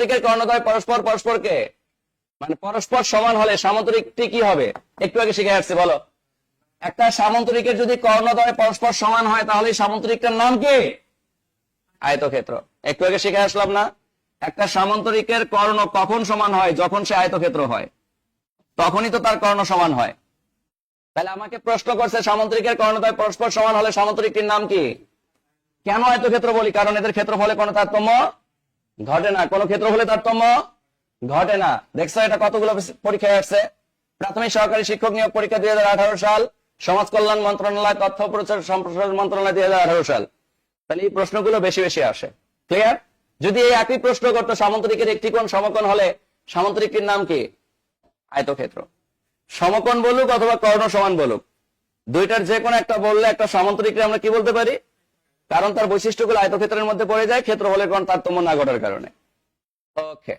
সামান্তরিকের কর্ণদ্বয় পরস্পর পরস্পরকে। মানে পরস্পর সমান হলে সামান্তরিকটি কি হবে। একটু আগে শিখে আসছে, বলো। একটা সামান্তরিকের যদি কর্ণদ্বয় পরস্পর সমান হয়, তাহলে সামান্তরিকটার নাম কি? আয়তক্ষেত্র। একটু আগে শিখে আসলাম না? একটা সামান্তরিকের কর্ণ কখন সমান হয়? যখন সে আয়তক্ষেত্র হয়। তখনই তো তার কর্ণ সমান হয়। তাহলে আমাকে প্রশ্ন করছে সামান্তরিকের কর্ণদ্বয় পরস্পর সমান হলে সামান্তরিকটির নাম কি? কেন আয়তক্ষেত্র বলি? কারণ এদের ক্ষেত্রফলে কোনো তারতম্য ঘটে না। কোন ক্ষেত্র হলে তারতম্য ঘটে না। দেখছ এটা কতগুলো পরীক্ষায় আসছে? প্রাথমিক সহকারী শিক্ষক নিয়োগ পরীক্ষা দুই সাল, সমাজ কল্যাণ মন্ত্রণালয়, তথ্য প্রচার সম্প্রসারণ মন্ত্রণালয় দুই সাল। তাহলে এই প্রশ্নগুলো বেশি বেশি আসে। ক্লিয়ার যদি এই একই প্রশ্ন করতো সামান্তরিকের একটি কোণ সমকোণ হলে সামান্তরিকটির নাম কি? আয়তক্ষেত্র। সমকোণ বলুক অথবা কর্ণ সমান বলুক। দুইটার যে কোনো একটা বললে একটা সামান্তরিককে আমরা কি বলতে পারি? কারণ তার বৈশিষ্ট্যগুলো আয়তক্ষেত্রের মধ্যে পড়ে যায় ক্ষেত্র হলে কোন তারতম্য না ঘটার কারণে। ওকে।